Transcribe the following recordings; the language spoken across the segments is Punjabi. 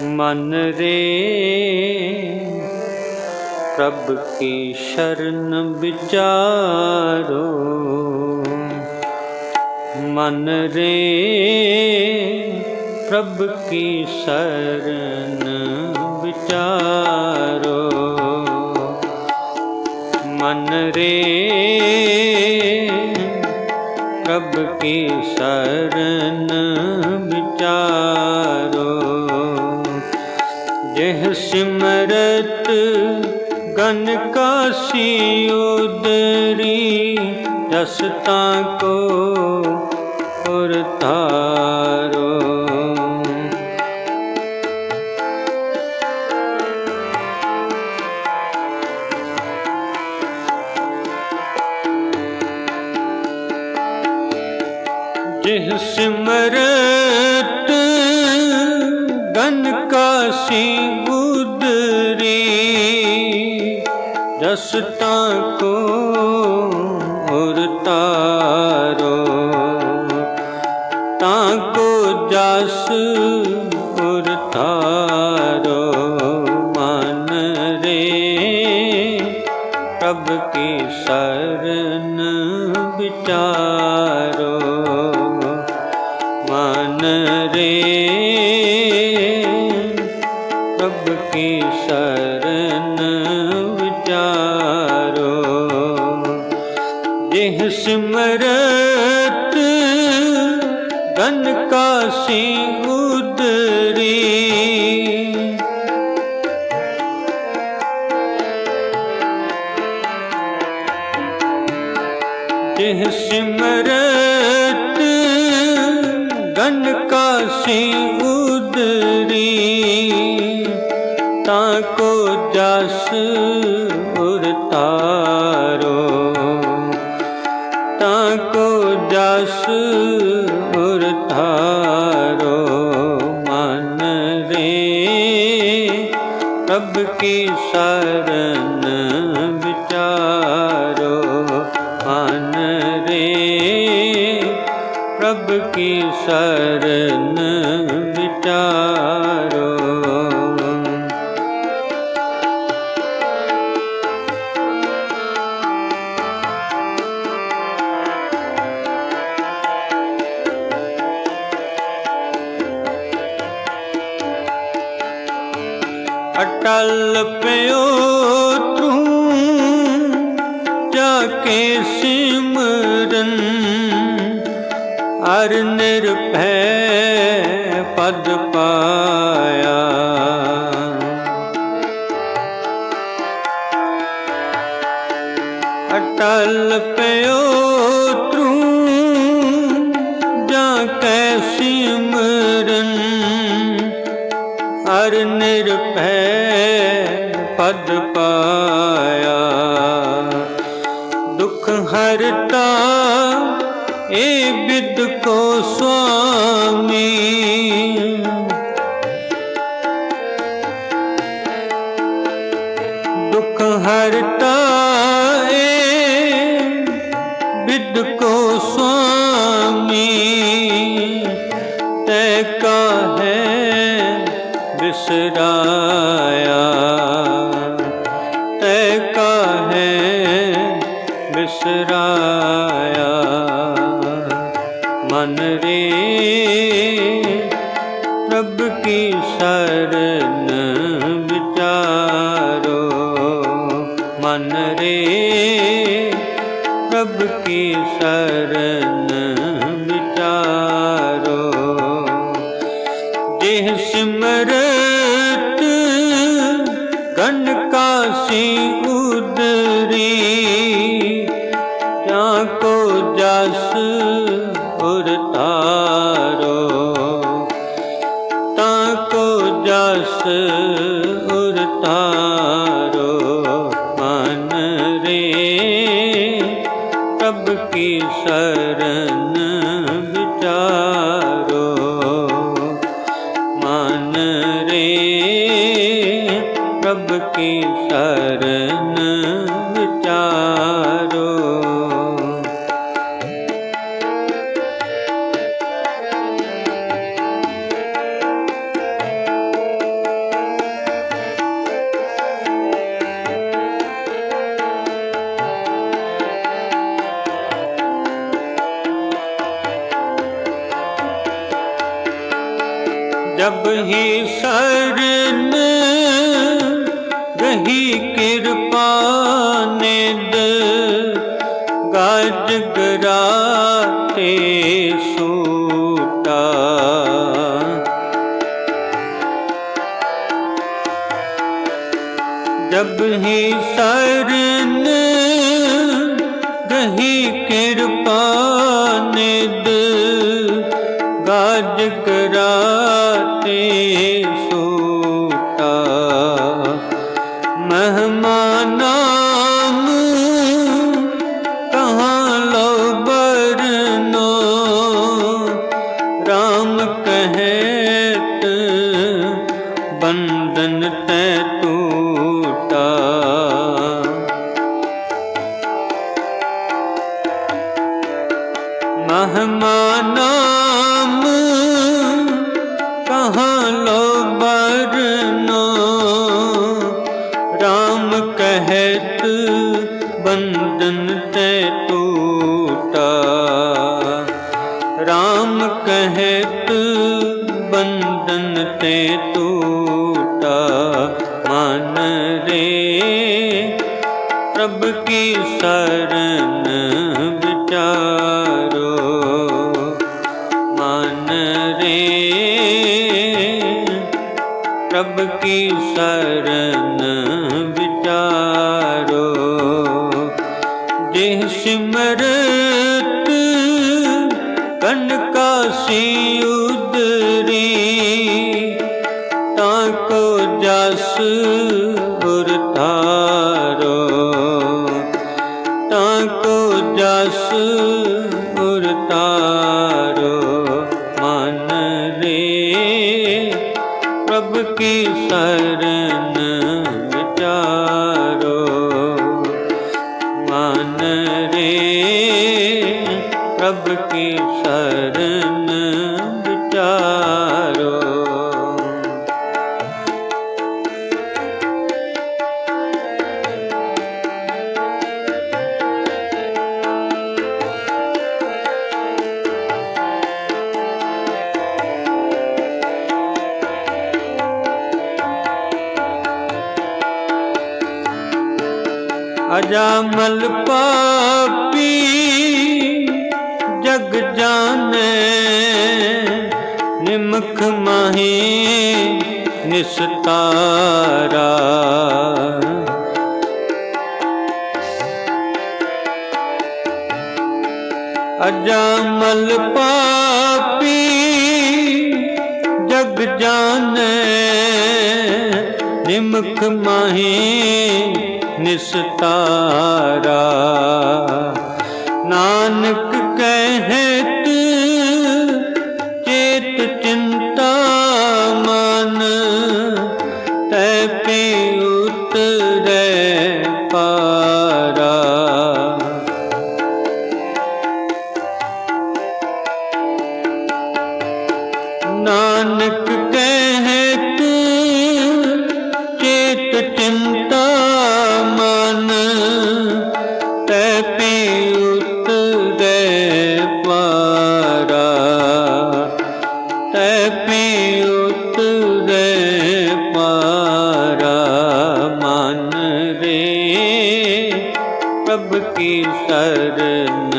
ਮਨ ਰੇ। ਪ੍ਰਭ ਕੀ ਸ਼ਰਨ ਵਿਚਾਰੋ। ਮਨ ਰੇ। ਪ੍ਰਭ ਕੀ ਸ਼ਰਨ ਵਿਚਾਰੋ। ਮਨ ਰੇ। ਪ੍ਰਭ ਕੀ ਸ਼ਰਨ ਵਿਚਾਰੋ। ਜਿਹ ਸਿਮਰਤ ਗਨ ਕਾਸੀ ਉਦਰੀ ਜਸ ਤਾਂ ਕੋ ਉਰ ਤਾਰੋ ਜਿਹ ਸਿਮਰਤ ਗਨ ਜਸ ਤਾਂ ਕੋ ਉਰ ਤਾਰੋ। ਤਾਂ ਕੋ ਜਸ ਉਰ ਤਾਰੋ ਮਨ ਰੇ, ਪ੍ਰਭ ਕੀ ਸ਼ਰਨ ਜਿਹ ਸਿਮਰਤ ਗਨ ਕਾਸੀ ਉਦਰੀ। ਜਿਹ ਸਿਮਰਤ ਗਨ ਕਾਸੀ ਪ੍ਰਭ ਕੀ ਸ਼ਰਨ ਵਿਚਾਰੋ? ਮਨ ਰੇ ਪ੍ਰਭ ਕੀ ਸ਼ਰਨ ਅਟਲ ਪਿਓ ਤੂੰ ਜਾ ਕੇ ਸਿਮਰਨ। ਅਰ ਨਿਰਭੈ ਪਦ ਪਾਇਆ। ਅਟਲ ਪਿਓ ਤੂੰ ਜਾ ਕੇ ਸਿਮਰਨ ਹਰ ਨਿਰਭੈ ਪਦ ਪਾਇਆ। ਦੁਖ ਹਰਤਾ ਏ ਬਿਦ ਕੋ ਸੁਆਮੀ। ਦੁਖ ਹਰਤਾ ਏ ਬਿਦ ਕੋ ਸੁਆਮੀ। ਕਾਹੈ ਬਿਸਰਾਇਆ ਮਨ ਰੇ ਪ੍ਰਭ ਕੀ ਸ਼ਰਨ ਵਿਚਾਰੋ ਮਨ ਰੇ ਪ੍ਰਭ ਕੀ ਸ਼ਰਨ ਜਸ ਮਨ ਰੇ। ਪ੍ਰਭ ਕੀ ਸ਼ਰਨ ਵਿਚਾਰੋ ਮਨ ਰੇ। ਪ੍ਰਭ ਕੀ ਸ਼ਰਨ जब ही शरण रही कृपा निद गाज गराते রাতে टूटा राम कहत बंधन ते टूटा मन रे प्रभ की शरण विचारो मन रे प्रभ की शरण ਸਿਮਰਤ ਕਨ ਕਾ ਸੀ ਉਦਰੀ ਤਾਂ ਕੋ ਜਸ ਹੁਰਤਾ ਅਜਾਮਲ ਪਾਪੀ ਜਗ ਜਾਣੇ ਨਿਮਖ ਮਾਹੀ ਨਿਸਤਾਰਾ। ਅਜਾਮਲ ਪਾਪੀ ਜਗ ਜਾਣੇ ਨਿਮਖ ਮਾਹੀ ਨਿਸਤਾਰਾ ਨਾਨਕ ਕਹੇ ਕੀ ਤਰਨ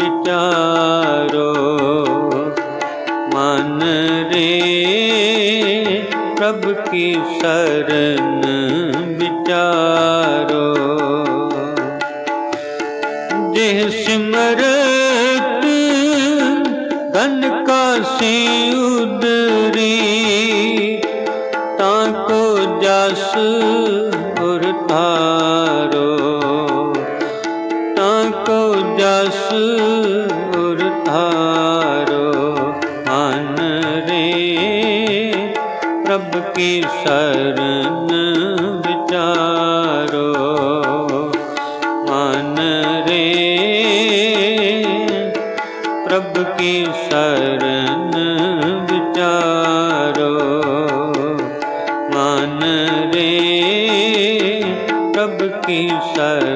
ਵਿਚਾਰੋ। ਮਨ ਰੇ ਪ੍ਰਭ ਕੀ ਸ਼ਰਨ ਵਿਚਾਰੋ। ਜਿਹ ਸਿਮਰਤ ਧਨ ਕਾ ਸੇ ਜਸ ਉਰਤਾ ਕੀ ਸਰਨ ਵਿਚਾਰੋ? ਮਨ ਰੇ ਪ੍ਰਭ ਕੀ ਸਰਨ ਵਿਚਾਰੋ? ਮਨ ਰੇ ਪ੍ਰਭ ਕੀ ਸਰਨ